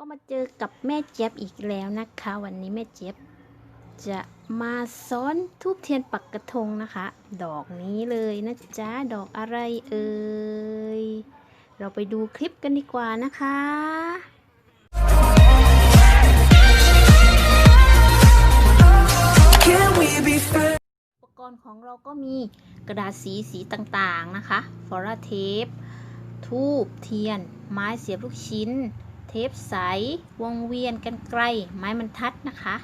ก็มาเจอกับแม่เจี๊ยบอีกแล้วนะคะ วันนี้แม่เจี๊ยบจะมาซ้อนทูบเทียนปักกระทงนะคะ ดอกนี้เลยนะจ๊ะ ดอกอะไรเอ่ย เราไปดูคลิปกันดีกว่านะคะ Can we be friends? อุปกรณ์ของเราก็มีกระดาษสีสีต่างๆนะคะ ฟอราเทปทูบเทียน ไม้เสียบลูกชิ้น เทปใส วงเวียนกันไกล ไม้บรรทัดนะคะ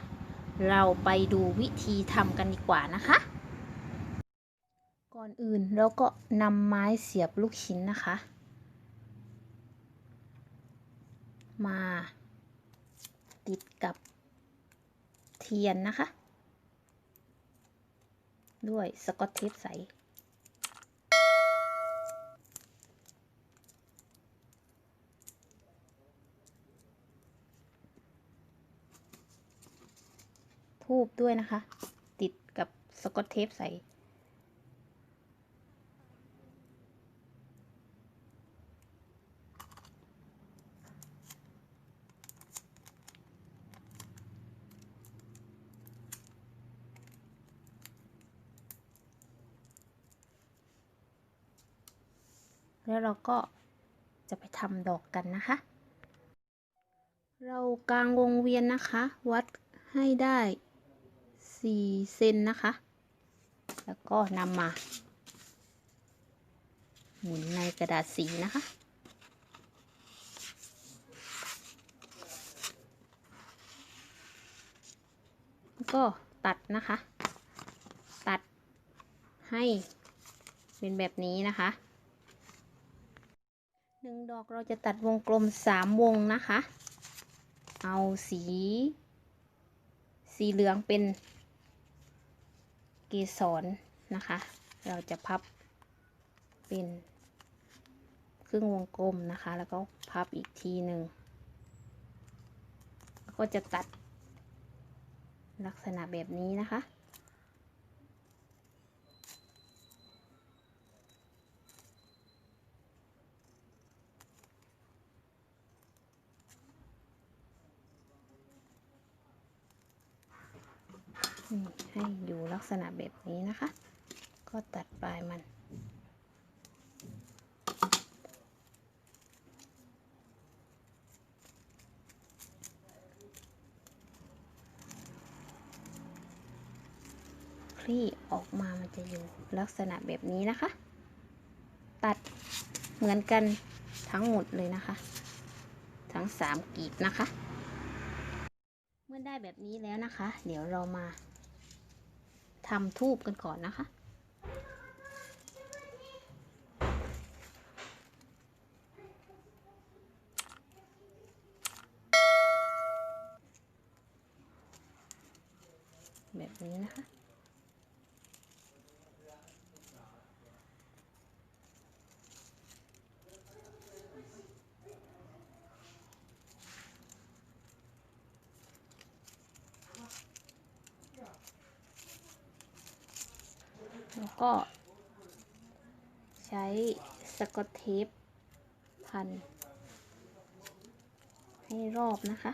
เราไปดูวิธีทำกันดีกว่านะคะ ก่อนอื่นเราก็นำไม้เสียบลูกชิ้นนะคะ มาติดกับเทียนนะคะ ด้วยสกอตเทปใส ทูบด้วยนะคะ ติดกับสกอตเทปใสแล้วเราก็จะไปทำดอกกันนะคะ เรากางวงเวียนนะคะ วัดให้ได้ 4เซนนะคะ แล้วก็นำมา หมุนในกระดาษสีนะคะแล้วก็ตัดนะคะ ตัดให้เป็นแบบนี้นะคะหนึ่งดอกเราจะตัดวงกลมสามวงนะคะ เอาสี สีเหลืองเป็น เกสรนะคะ เราจะพับเป็นครึ่งวงกลมนะคะ แล้วก็พับอีกทีหนึ่งแล้วก็จะตัดลักษณะแบบนี้นะคะ ให้อยู่ลักษณะแบบนี้นะคะ ก็ตัดปลายมัน คลี่ออกมามันจะอยู่ลักษณะแบบนี้นะคะ ตัดเหมือนกันทั้งหมดเลยนะคะ ทั้งสามกีบนะคะ เมื่อได้แบบนี้แล้วนะคะ เดี๋ยวเรามา ทำทูบกันก่อนนะคะ แบบนี้นะคะ ก็ใช้สกอตเทปพัน ให้รอบนะคะ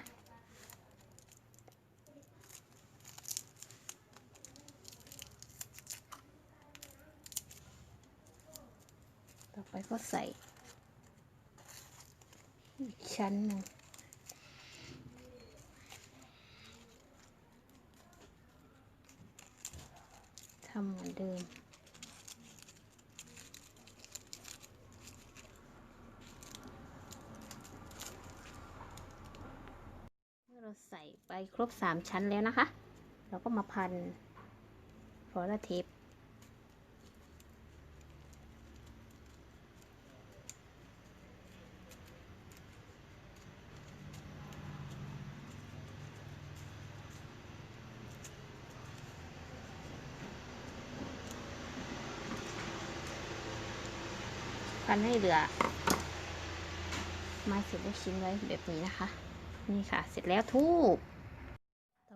ต่อไปก็ใส่อีกชั้นหนึ่งทำเหมือนเดิม เมื่อเราใส่ ไปครบ 3 ชั้นแล้วนะคะ เราก็มาพันฟอร์เทปพันให้เหลือไม้เสร็จลูกชิ้นไว้แบบนี้นะคะ นี่ค่ะ เสร็จแล้วทูบ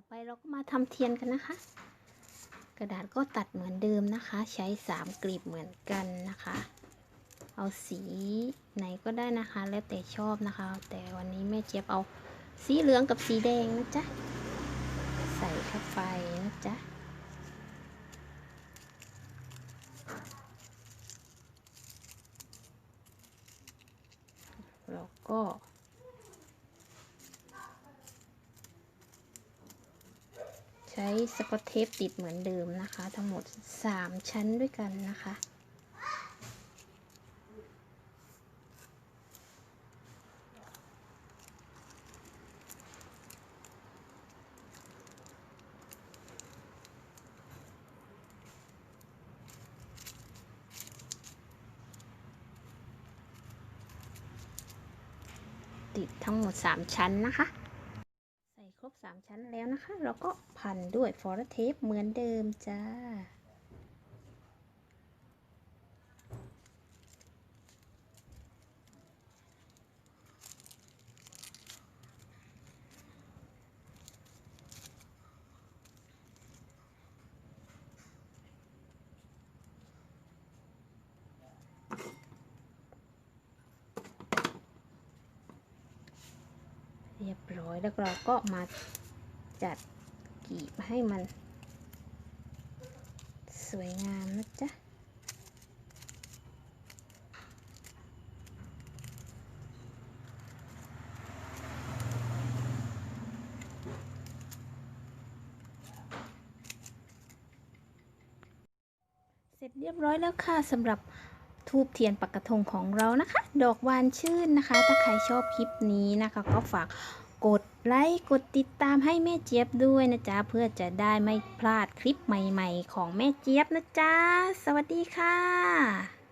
ไปเราก็มาทำเทียนกันนะคะ กระดาษก็ตัดเหมือนเดิมนะคะ ใช้สามกลีบเหมือนกันนะคะ เอาสีไหนก็ได้นะคะ แล้วแต่ชอบนะคะ แต่วันนี้แม่เจี๊ยบเอาสีเหลืองกับสีแดงนะจ๊ะ ใส่เข้าไปนะจ๊ะแล้วก็ ช้สกอตเทปติดเหมือนเดิมนะคะ ทั้งหมด 3 ชั้นด้วยกันนะคะ ติดทั้งหมด 3 ชั้นนะคะ ใส่ครบ 3 ชั้นแล้วนะคะ เราก็ พันด้วยฟอร์เทปเหมือนเดิมจ้า เรียบร้อยแล้วเราก็มาจัด กีบให้มัน สวยงามนะจ๊ะเสร็จเรียบร้อยแล้วค่ะสำหรับทูบเทียนปักกระทงของเรานะคะ ดอกวานชื่นนะคะ ถ้าใครชอบคลิปนี้นะคะ ก็ฝาก กดไลค์กดติดตามให้แม่เจี๊ยบด้วยนะจ๊ะ เพื่อจะได้ไม่พลาดคลิปใหม่ ๆ ของแม่เจี๊ยบนะจ๊ะ สวัสดีค่ะ